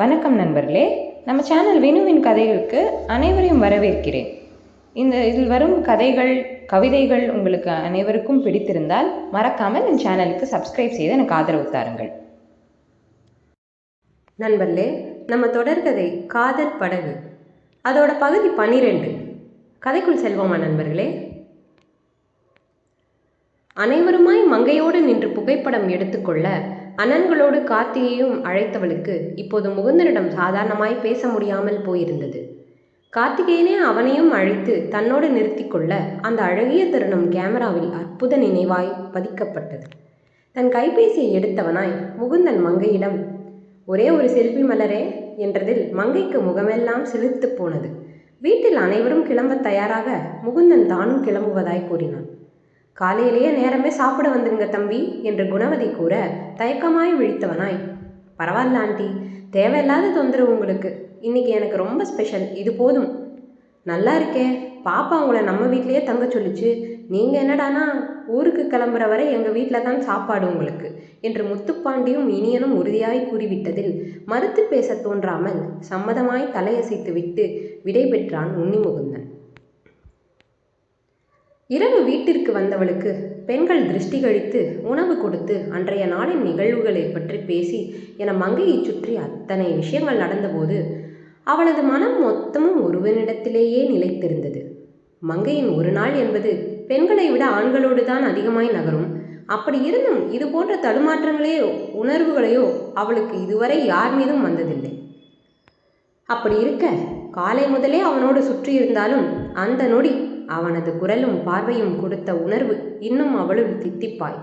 வணக்கம் நண்பர்களே. நம்ம சேனல் வினுவின் கதைகளுக்கு அனைவரையும் வரவேற்கிறேன். இந்த இதில் வரும் கதைகள் கவிதைகள் உங்களுக்கு அனைவருக்கும் பிடித்திருந்தால் மறக்காமல் என் சேனலுக்கு சப்ஸ்கிரைப் செய்து எனக்கு ஆதரவு தாருங்கள். நண்பர்களே நம்ம தொடர்கதை காதல் படகு. அதோட பகுதி பன்னிரெண்டு. கதைக்குள் செல்வோமா நண்பர்களே? அனைவருமாய் மங்கையோடு நின்று புகைப்படம் எடுத்துக்கொள்ள அண்ணன்களோடு கார்த்தியையும் அழைத்தவளுக்கு இப்போது முகுந்தனிடம் சாதாரணமாய் பேச முடியாமல் போயிருந்தது. கார்த்திகேயனே அவனையும் அழைத்து தன்னோடு நிறுத்தி கொள்ள அந்த அழகிய தருணம் கேமராவில் அற்புத நினைவாய் பதிக்கப்பட்டது. தன் கைபேசியை எடுத்தவனாய் முகுந்தன் மங்கையிடம் ஒரே ஒரு செல்வி மலரே என்றதில் மங்கைக்கு முகமெல்லாம் செலுத்து போனது. வீட்டில் அனைவரும் கிளம்ப தயாராக முகுந்தன் தானும் கிளம்புவதாய் கூறினான். காலையிலேயே நேரமே சாப்பிட வந்துடுங்க தம்பி என்று குணவதி கூற தயக்கமாய் விழித்தவனாய். பரவாயில்ல ஆண்டி தேவையில்லாத தொந்தரவு உங்களுக்கு. இன்னைக்கு எனக்கு ரொம்ப ஸ்பெஷல் இது போதும். நல்லா இருக்கே பாப்பா உங்களை நம்ம வீட்லேயே தங்க சொல்லிச்சு. நீங்கள் என்னடானா ஊருக்கு கிளம்புற வரை எங்கள் வீட்டில் தான் சாப்பாடு உங்களுக்கு என்று முத்துப்பாண்டியும் இனியனும் உறுதியாய் கூறிவிட்டதில் மறுத்து பேச தோன்றாமல் சம்மதமாய் தலையசைத்து விட்டு விடை பெற்றான் உன்னிமுகுந்தன். இரவு வீட்டிற்கு வந்தவளுக்கு பெண்கள் திருஷ்டி கழித்து உணவு கொடுத்து அன்றைய நாளின் நிகழ்வுகளை பற்றி பேசி என மங்கையைச் சுற்றி அத்தனை விஷயங்கள் நடந்தபோது அவளது மனம் மொத்தமும் ஒருவனிடத்திலேயே நிலைத்திருந்தது. மங்கையின் ஒரு நாள் என்பது பெண்களை விட ஆண்களோடு தான் அதிகமாய் நகரும். அப்படி இருந்தும் இது போன்ற தடுமாற்றங்களையோ உணர்வுகளையோ அவளுக்கு இதுவரை யார் மீதும் வந்ததில்லை. அப்படி இருக்க காலை முதலே அவனோடு சுற்றி இருந்தாலும் அந்த நொடி அவனது குரலும் பார்வையும் கொடுத்த உணர்வு இன்னும் அவளுள் தித்திப்பாய்.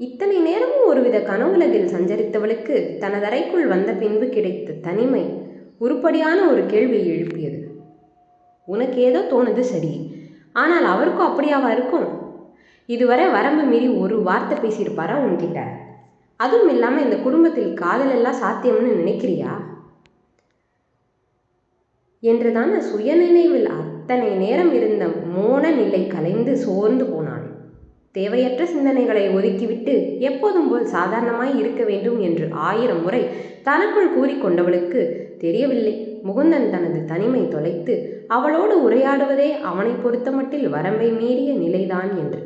இத்தனை நேரமும் ஒருவித கனவுலகில் சஞ்சரித்தவளுக்கு தனதரைக்குள் வந்த பின்பு கிடைத்த தனிமை உருப்படியான ஒரு கேள்வியை எழுப்பியது. உனக்கு ஏதோ தோணுது சரி ஆனால் அவருக்கும் அப்படியாவா இருக்கும்? இதுவரை வரம்பு மீறி ஒரு வார்த்தை பேசியிருப்பாரா உன்கிட்ட? அதுவும் இல்லாமல் இந்த குடும்பத்தில் காதல் எல்லாம் சாத்தியம்னு நினைக்கிறியா? என்றுதான சுயநினைவில் அத்தனை நேரம் இருந்த மோன நிலை கலைந்து சோர்ந்து போனான் தேவையற்ற சிந்தனைகளை ஒதுக்கிவிட்டு எப்போதும் போல் சாதாரணமாய் இருக்க வேண்டும் என்று ஆயிரம் முறை தனக்குள் கூறிக்கொண்டவளுக்கு தெரியவில்லை. முகுந்தன் தனது தனிமை தொலைத்து அவளோடு உரையாடுவதே அவனை பொறுத்தமட்டில் வரம்பை மீறிய நிலைதான் என்று.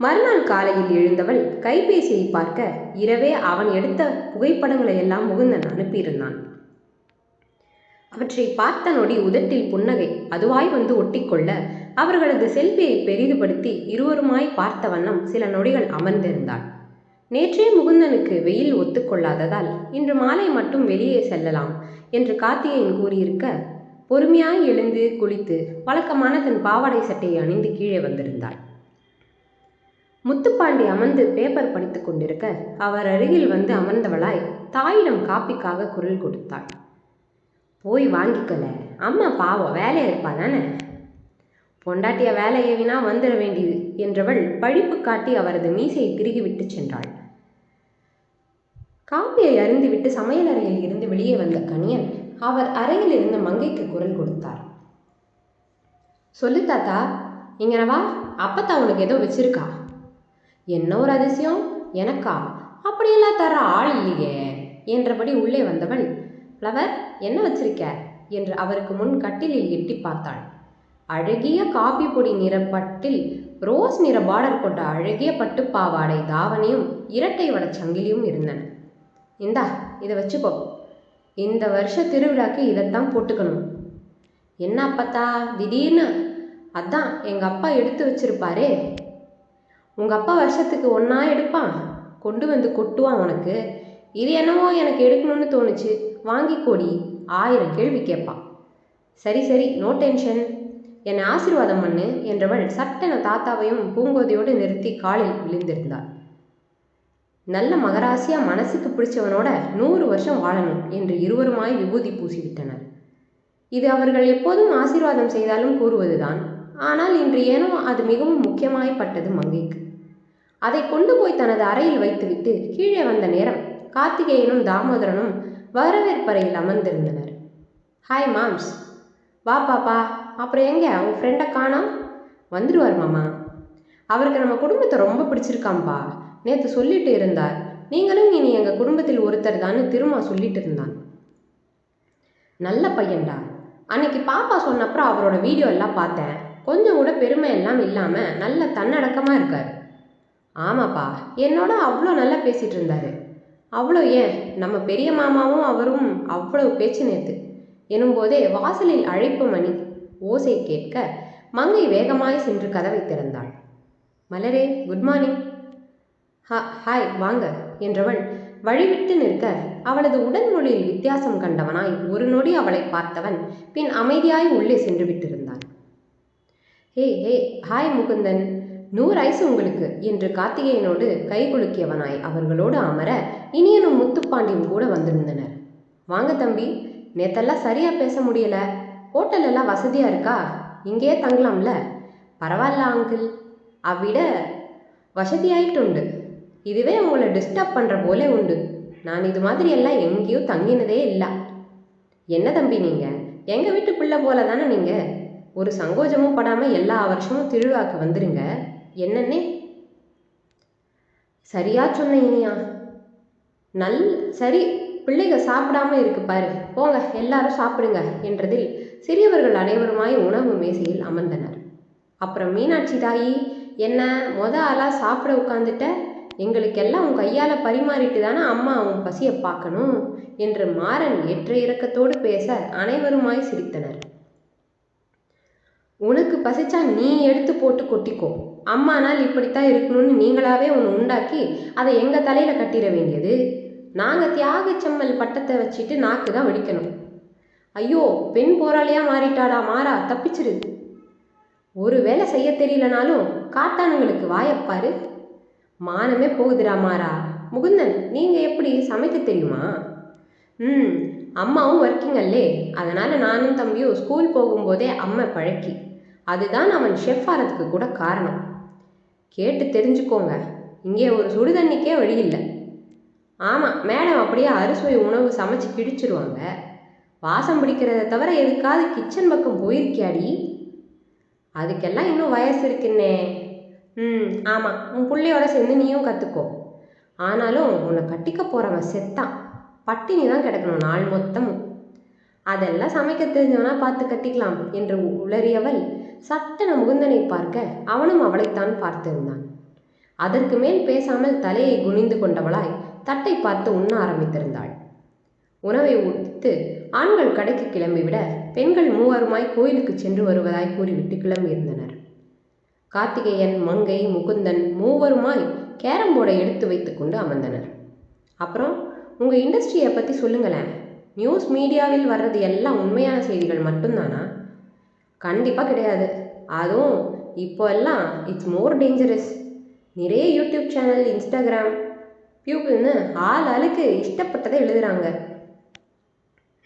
மறுநாள் காலையில் எழுந்தவள் கைபேசியை பார்க்க இரவே அவன் எடுத்த புகைப்படங்களை எல்லாம் முகுந்தன் அனுப்பியிருந்தான். அவற்றை பார்த்த நொடி உதட்டில் புன்னகை அதுவாய் வந்து ஒட்டிக்கொள்ள அவர்களது செல்வியை பெரிதுபடுத்தி இருவருமாய் பார்த்த வண்ணம் சில நொடிகள் அமர்ந்திருந்தாள். நேற்றே முகுந்தனுக்கு வெயில் ஒத்துக்கொள்ளாததால் இன்று மாலை மட்டும் வெளியே செல்லலாம் என்று கார்த்திகேயன் கூறியிருக்க பொறுமையாய் எழுந்து குளித்து வழக்கமான தன் பாவாடை சட்டையை அணிந்து கீழே வந்திருந்தாள். முத்துப்பாண்டி அமர்ந்து பேப்பர் படித்துக் கொண்டிருக்க அவர் அருகில் வந்து அமர்ந்தவளாய் தாயிடம் காப்பிக்காக குரல் கொடுத்தாள். போய் வாங்கிக்கல அம்மா பாவம் வேலையா இருப்பா தானே? பொண்டாட்டிய வேலை ஏவினா வந்துட வேண்டியது என்றவள் பழிப்பு காட்டி அவரது மீசையை திருகிவிட்டு சென்றாள். காப்பியை அருந்திவிட்டு சமையலறையில் இருந்து வெளியே வந்த கணியன் அவர் அறையில் இருந்த மங்கைக்கு குரல் கொடுத்தார். சொல்லு தாத்தா இங்கனவா அப்பத்தா உனக்கு ஏதோ வச்சிருக்கா? என்ன ஒரு அதிசயம்? எனக்கா? அப்படியெல்லாம் தர ஆள் இல்லையே என்றபடி உள்ளே வந்தவள் ஃப்ளவர் என்ன வச்சிருக்க? என்று அவருக்கு முன் கட்டிலில் எட்டி பார்த்தாள். அழகிய காபி பொடி நிற பட்டில் ரோஸ் நிற பார்டர் கொண்ட அழகிய பட்டு பாவாடை தாவணியும் இரட்டை வட சங்கிலியும் இருந்தன. இந்தா இதை வச்சுக்கோ. இந்த வருஷ திருவிழாக்கு இதைத்தான் போட்டுக்கணும். என்ன அப்பத்தா திடீர்னு? அதான் எங்கள் அப்பா எடுத்து வச்சிருப்பாரே. உங்கள் அப்பா வருஷத்துக்கு ஒன்றா எடுப்பான். கொண்டு வந்து கொட்டுவான் உனக்கு. இது என்னவோ எனக்கு எடுக்கணும்னு தோணுச்சு. வாங்கிக்கோடி ஆயிரம் கேள்வி கேட்பான் சரி சரி நோ டென்ஷன் என்னை ஆசீர்வாதம் பண்ணு என்றவள் சட்டென தாத்தாவையும் பூங்கோதையோடு நிறுத்தி காலில் விழுந்திருந்தாள். நல்ல மகராசியா மனசுக்கு பிடிச்சவனோட நூறு வருஷம் வாழணும் என்று இருவருமாய் விபூதி பூசிவிட்டனர். இது அவர்கள் எப்போதும் ஆசீர்வாதம் செய்தாலும் கூறுவதுதான். ஆனால் இன்று ஏனோ அது மிகவும் முக்கியமாய்ப்பட்டது மங்கைக்கு. அதை கொண்டு போய் தனது அறையில் வைத்துவிட்டு கீழே வந்த நேரம் கார்த்திகேயனும் தாமோதரனும் வரவேற்பறையில் அமர்ந்திருந்தனர். ஹாய் மாம்ஸ் வா பாப்பா. அப்புறம் எங்கே? உன் ஃப்ரெண்டை காணோம் வந்துடுவார் மாமா. அவருக்கு நம்ம குடும்பத்தை ரொம்ப பிடிச்சிருக்காம்பா. நேற்று சொல்லிட்டு இருந்தார். நீங்களும் இனி எங்கள் குடும்பத்தில் ஒருத்தர் தான்னு திருமா சொல்லிட்டு இருந்தான். நல்ல பையன்டா. அன்னைக்கு பாப்பா சொன்னப்புறம் அவரோட வீடியோ எல்லாம் பார்த்தேன். கொஞ்சம் கூட பெருமை எல்லாம் இல்லாமல் நல்ல தன்னடக்கமாக இருக்கார். ஆமாப்பா. என்னோட அவ்வளோ நல்லா பேசிகிட்டு இருந்தாரு. அவ்வளோ ஏன்? நம்ம பெரிய மாமாவும் அவரும் அவ்வளவு பேச்சு நேத்து எனும்போதே வாசலில் அழைப்பு மணி. ஓசை கேட்க மங்கை வேகமாய் சென்று கதவை திறந்தாள். மலரே குட் மார்னிங் ஹா ஹாய் வாங்க என்றவள் வழிவிட்டு நிற்க அவளது உடல் மொழியில் வித்தியாசம் கண்டவனாய் ஒரு நொடி அவளை பார்த்தவன் பின் அமைதியாய் உள்ளே சென்று விட்டிருந்தான். ஹே ஹே ஹாய் முகுந்தன். நூறு ஐசு உங்களுக்கு என்று கார்த்திகேயனோடு கை குலுக்கியவனாய் அவர்களோடு அமர இனியனும் முத்துப்பாண்டியும் கூட வந்திருந்தனர். வாங்க தம்பி நேத்தெல்லாம் சரியா பேச முடியல. ஹோட்டல் எல்லாம் வசதியா இருக்கா? இங்கேயே தங்கலாம்ல? பரவாயில்ல அங்கிள் அவ்விட வசதியாயிட்டுண்டு. இதுவே உங்களை டிஸ்டர்ப் பண்ணுற போலே உண்டு. நான் இது மாதிரி எல்லாம் எங்கேயும் தங்கினதே இல்லை. என்ன தம்பி நீங்கள் எங்கள் வீட்டு பிள்ளை போல தானே நீங்கள் ஒரு சங்கோஜமும் படாமல் எல்லா வருஷமும் திருவிழாக்கு வந்துருங்க. என்னன்னே? சரியா சொன்ன இனியா. நல் சரி பிள்ளைங்க சாப்பிடாம இருக்கு பாரு. போங்க எல்லாரும் சாப்பிடுங்க என்றதில் சிறியவர்கள் அனைவருமாய் உணவு மேசையில் அமர்ந்தனர். அப்புறம் மீனாட்சி தாயி என்ன மொத ஆளாக சாப்பிட உட்காந்துட்ட எங்களுக்கெல்லாம் உன் கையால் பரிமாறிட்டு தானே அம்மா உன் பசியை பார்க்கணும்? என்று மாறன் ஏற்ற இறக்கத்தோடு பேச அனைவருமாய் சிரித்தனர். உனக்கு பசிச்சா நீ எடுத்து போட்டு கொட்டிக்கோ. அம்மானால் இப்படித்தான் இருக்கணும்னு நீங்களாவே ஒன்று உண்டாக்கி அதை எங்கள் தலையில் கட்டிட வேண்டியது? நாங்கள் தியாக செம்மல் பட்டத்தை வச்சுட்டு நாக்கு தான் வெடிக்கணும். ஐயோ பெண் போராளியா மாறிட்டாடா மாறா தப்பிச்சிரு. ஒரு வேலை செய்ய தெரியலனாலும் காட்டானுங்களுக்கு வாயப்பாரு மானமே போகுதுடா மாறா. முகுந்தன் நீங்கள் எப்படி சமைக்க தெரியுமா? ம் அம்மாவும் ஒர்க்கிங் அல்லே அதனால் நானும் தம்பியும் ஸ்கூல் போகும்போதே அம்மை பழக்கி. அதுதான் அவன் ஷெஃப் ஆகிறதுக்கு கூட காரணம். கேட்டு தெரிஞ்சுக்கோங்க. இங்கே ஒரு சுடுதண்ணிக்கே வழி இல்லை. ஆமாம் மேடம் அப்படியே அறுசுவை உணவு சமைச்சு கிடிச்சிருவாங்க வாசம் பிடிக்கிறத தவிர எதுக்காவது கிச்சன் பக்கம் போயிருக்கியாடி? அதுக்கெல்லாம் இன்னும் வயசு இருக்குன்னே. ம் ஆமாம் உன் பிள்ளையோட சேர்ந்து நீயும் கற்றுக்கோ ஆனாலும் உன்னை கட்டிக்க போகிறவன் செத்தான். பட்டினி தான் கிடக்கணும் நாள் மொத்தமும் அதெல்லாம் சமைக்க தெரிஞ்சவனா பார்த்து கட்டிக்கலாம் என்று உளறியவள் சட்டன முகுந்தனை பார்க்க அவனும் அவளைத்தான் பார்த்திருந்தான். அதற்கு மேல் பேசாமல் தலையை குனிந்து கொண்டவளாய் தட்டை பார்த்து உண்ண ஆரம்பித்திருந்தாள். உணவை உடுத்து ஆண்கள் கடைக்கு கிளம்பிவிட பெண்கள் மூவருமாய் கோயிலுக்கு சென்று வருவதாய் கூறிவிட்டு கிளம்பியிருந்தனர். கார்த்திகேயன் மங்கை முகுந்தன் மூவருமாய் கேரம் போர்டை எடுத்து வைத்துக்கொண்டு அமர்ந்தனர். அப்புறம் உங்கள் இண்டஸ்ட்ரியை பற்றி சொல்லுங்களேன். நியூஸ் மீடியாவில் வர்றது எல்லாம் உண்மையான செய்திகள் மட்டும்தானா? கண்டிப்பாக கிடையாது. அதுவும் இப்போ எல்லாம் இட்ஸ் மோர் டேஞ்சரஸ் நிறைய யூடியூப் சேனல் இன்ஸ்டாகிராம் பியூப்பிள்னு ஆள் ஆளுக்கு இஷ்டப்பட்டதை எழுதுகிறாங்க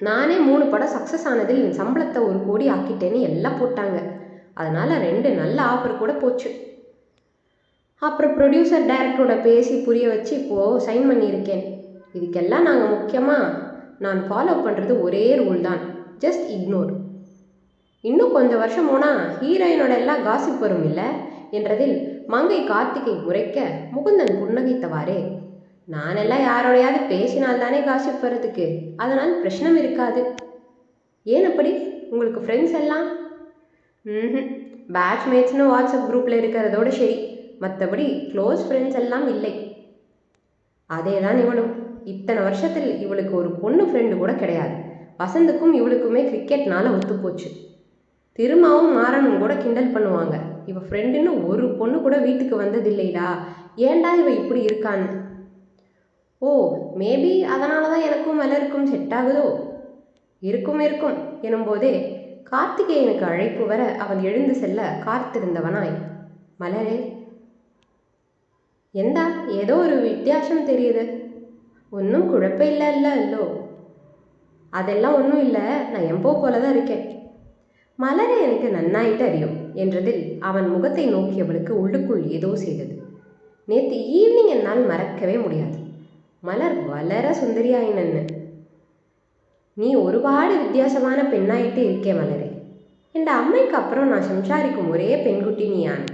நானே மூணு படம் சக்ஸஸ் ஆனதில் என் சம்பளத்தை ஒரு கோடி ஆக்கிட்டேன்னு எல்லாம் போட்டாங்க. அதனால் ரெண்டு நல்ல ஆஃபர் கூட போச்சு. அப்புறம் ப்ரொடியூசர் டைரக்டரோட பேசி புரிய வச்சு இப்போது சைன் பண்ணியிருக்கேன். இதுக்கெல்லாம் நாங்கள் முக்கியமாக நான் ஃபாலோ பண்ணுறது ஒரே ரூல் தான். ஜஸ்ட் இக்னோர் இன்னும் கொஞ்சம் வருஷம் போனால் ஹீரோயினோட எல்லாம் காசிப் வரும் இல்லை? என்றதில் மங்கை கார்த்திகை முறைக்க முகுந்தன் புன்னகைத்தவாறே நானெல்லாம் யாரோடையாவது பேசினால் தானே காசிப் வர்றதுக்கு? அதனால் பிரச்சனம் இருக்காது. ஏன் அப்படி? உங்களுக்கு ஃப்ரெண்ட்ஸ் எல்லாம்? ம் பேட்ச்மேட்ஸ்னு வாட்ஸ்அப் குரூப்பில் இருக்கிறதோட சரி. மற்றபடி க்ளோஸ் ஃப்ரெண்ட்ஸ் எல்லாம் இல்லை. அதே தான் இவனும். இத்தனை வருஷத்தில் இவளுக்கு ஒரு பொண்ணு ஃப்ரெண்டு கூட கிடையாது. வசந்துக்கும் இவளுக்குமே கிரிக்கெட்னால ஒத்துப்போச்சு. திருமாவும் மாறனும் கூட கிண்டல் பண்ணுவாங்க. இவ ஃப்ரெண்டுன்னு ஒரு பொண்ணு கூட வீட்டுக்கு வந்ததில்லைடா. ஏன்டா இவ இப்படி இருக்கான்னு ஓ மேபி அதனால தான் எனக்கும் மலருக்கும் செட் ஆகுதோ? இருக்கும் இருக்கும் எனும்போதே கார்த்திகேயனுக்கு அழைப்பு வர அவன் எழுந்து செல்ல காத்திருந்தவனாய். மலரே. எந்தா ஏதோ ஒரு வித்தியாசம் தெரியுது. ஒன்றும் குழப்பம் இல்லை இல்லை இல்லோ அதெல்லாம் ஒன்றும் இல்லை. நான் எம்போ போல தான் இருக்கேன். மலரை எனக்கு நன்னாயிட்டு அறியும் என்றதில் அவன் முகத்தை நோக்கியவளுக்கு உள்ளுக்குள் ஏதோ செய்தது. நேற்று ஈவினிங் என்னால் மறக்கவே முடியாது. மலர் வளர சுந்தரியாயினன்னு. நீ ஒருபாடு வித்தியாசமான பெண்ணாயிட்டு இருக்கே மலரே. என் அம்மைக்கு அப்புறம் நான் சம்சாரிக்கும் ஒரே பெண்குட்டி நீயான்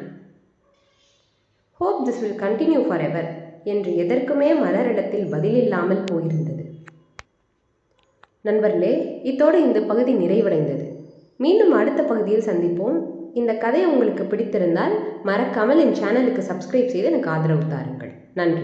hope this will continue forever என்று எதற்குமே மலரிடத்தில் பதிலில்லாமல் போயிருந்தது. நண்பர்களே இத்தோடு இந்த பகுதி நிறைவடைந்தது. மீண்டும் அடுத்த பகுதியில் சந்திப்போம். இந்த கதை உங்களுக்கு பிடித்திருந்தால் மறக்காமல் என் சேனலுக்கு சப்ஸ்கிரைப் செய்து எனக்கு ஆதரவு தாருங்கள். நன்றி.